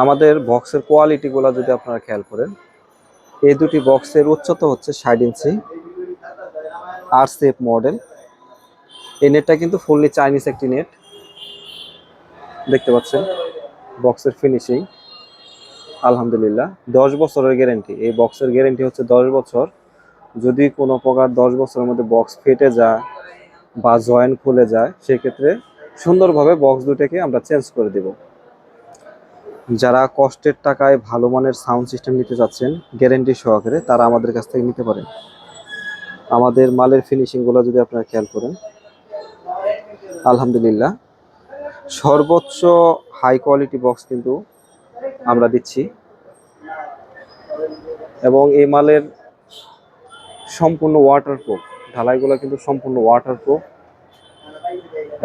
আমাদের বক্সের কোয়ালিটিগুলো যদি আপনারা খেয়াল করেন, এই দুটি বক্সের উচ্চতা হচ্ছে ষাট ইঞ্চি আর সেফ মডেল এই নেটটা কিন্তু ফুললি চাইনিজ একটি নেট। দেখতে পাচ্ছেন, বক্সের ফিনিশিং আলহামদুলিল্লাহ, দশ বছরের গ্যারেন্টি এই বক্সের গ্যারেন্টি হচ্ছে দশ বছর। যদি কোনো প্রকার দশ বছরের মধ্যে বক্স ফেটে যায় বা জয়েন্ট খুলে যায়, সেক্ষেত্রে সুন্দরভাবে বক্স দুটাকে আমরা চেঞ্জ করে দেব। যারা কষ্টের টাকায় ভালো মানের সাউন্ড সিস্টেম নিতে চাচ্ছেন গ্যারেন্টি সহকারে তারা আমাদের কাছ থেকে নিতে পারেন। আমাদের মালের ফিনিশিংগুলো যদি আপনারা খেয়াল করেন, আলহামদুলিল্লাহ। সর্বোচ্চ হাই কোয়ালিটি বক্স কিন্তু আমরা দিচ্ছি। এবং এই মালের সম্পূর্ণ ওয়াটারপ্রুফ ঢালাইগুলো কিন্তু সম্পূর্ণ ওয়াটারপ্রুফ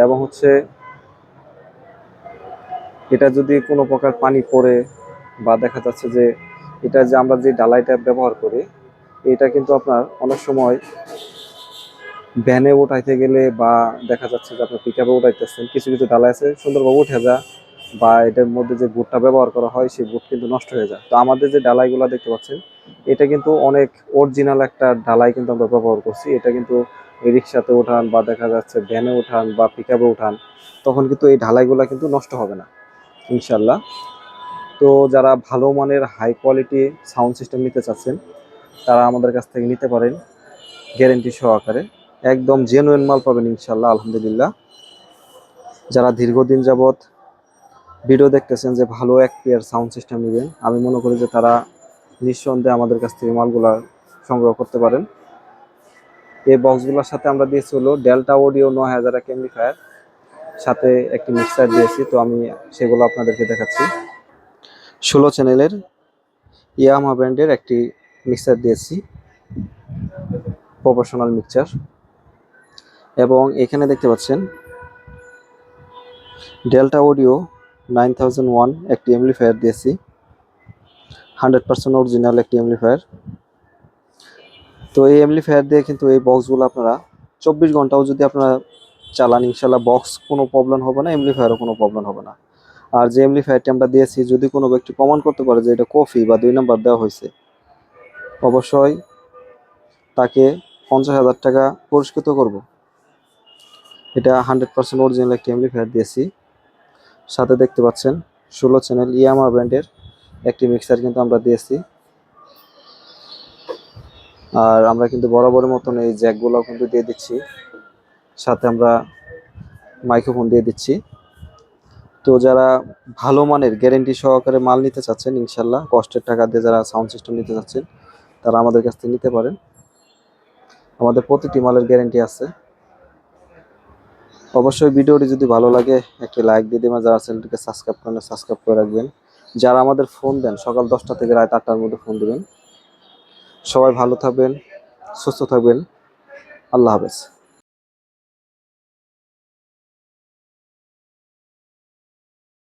এবং হচ্ছে এটা যদি কোনো প্রকার পানি পড়ে বা দেখা যাচ্ছে যে এটা যে আমরা যে ডালাইটা ব্যবহার করি, এটা কিন্তু আপনার অনেক সময় ভ্যানে উঠাইতে গেলে বা দেখা যাচ্ছে যে আপনার পিক আপে উঠাইতেছেন, কিছু কিছু ডালাই আছে, সুন্দরভাবে উঠে যায় বা এটার মধ্যে যে বুটটা ব্যবহার করা হয়, সেই বুট কিন্তু নষ্ট হয়ে যায়। তো আমাদের যে ডালাইগুলো দেখতে পাচ্ছেন, এটা কিন্তু অনেক অরিজিনাল একটা ডালাই কিন্তু আমরা ব্যবহার করছি। এটা কিন্তু রিক্সাতে উঠান বা দেখা যাচ্ছে ভ্যানে উঠান বা পিক আপে উঠান, তখন কিন্তু এই ঢালাইগুলো কিন্তু নষ্ট হবে না। ইনশাল্লাহ তো যারা ভালো মানের হাই কোয়ালিটি সাউন্ড সিস্টেম নিতে চাচ্ছেন, তারা আমাদের কাছ থেকে নিতে পারেন গ্যারেন্টি সহকারে। একদম জেনুইন মাল পাবেন ইনশাল্লাহ আলহামদুলিল্লাহ। যারা দীর্ঘদিন যাবৎ ভিডিও দেখতেছেন যে ভালো এক পেয়ার সাউন্ড সিস্টেম নেবেন, আমি মনে করি যে তারা নিঃসন্দেহে আমাদের কাছ থেকে মালগুলা সংগ্রহ করতে পারেন। এই বক্সগুলোর সাথে আমরা দিয়েছি হলো ডেল্টা অডিও নয় হাজার এক এমপ্লিফায়ার সাথে একটি মিক্সার দিয়েছি, তো আমি সেগুলো আপনাদেরকে দেখাচ্ছি। ষোলো চ্যানেলের ইয়ামা ব্র্যান্ডের একটি মিক্সার দিয়েছি প্রফেশনাল মিক্সার এবং এখানে দেখতে পাচ্ছেন Delta audio nine thousand one একটি এমপ্লিফায়ার দিয়েছি হান্ড্রেড পার্সেন্ট অরিজিনাল একটি এমপ্লিফায়ার তো এই এমপ্লিফায়ার দিয়ে কিন্তু এই বক্সগুলো আপনারা চব্বিশ ঘন্টাও যদি আপনারা চালান, ইনশাল্লাহ বক্স কোনো প্রবলেম হবে না এমপ্লিফায়ারও কোনো প্রবলেম হবে না। আর যে এমপ্লিফায়ারটি আমরা দিয়েছি, যদি কোনো ব্যক্তি প্রমাণ করতে পারে যে এটা কফি বা দুই নাম্বার দেওয়া হয়েছে, অবশ্যই তাকে পঞ্চাশ হাজার টাকা পুরস্কৃত করব। এটা হান্ড্রেড পার্সেন্ট অরিজিনাল একটি এমপ্লিফায়ার দিয়েছি। সাথে দেখতে পাচ্ছেন, ষোলো চ্যানেল ইয়ামা ব্র্যান্ডের একটি মিক্সার কিন্তু আমরা দিয়েছি। আর আমরা কিন্তু বরাবরের মতন এই জ্যাকগুলো কিন্তু দিয়ে দিচ্ছি। সাথে আমরা মাইক্রোফোন দিয়ে দিচ্ছি। তো যারা ভালো মানের গ্যারেন্টি সহকারে মাল নিতে চাচ্ছেন, ইনশাল্লাহ কষ্টের টাকা দিয়ে যারা সাউন্ড সিস্টেম নিতে চাচ্ছেন, তারা আমাদের কাছ থেকে নিতে পারেন। আমাদের প্রতিটি মালের গ্যারেন্টি আছে। অবশ্যই ভিডিওটি যদি ভালো লাগে, একটি লাইক দিয়ে দেবেন। যারা চ্যানেলটিকে সাবস্ক্রাইব করেন সাবস্ক্রাইব করে রাখবেন। যারা আমাদের ফোন দেন, সকাল দশটা থেকে রাত আটটার মধ্যে ফোন দেবেন। সবাই ভালো থাকবেন, সুস্থ থাকবেন। আল্লাহ হাফেজ।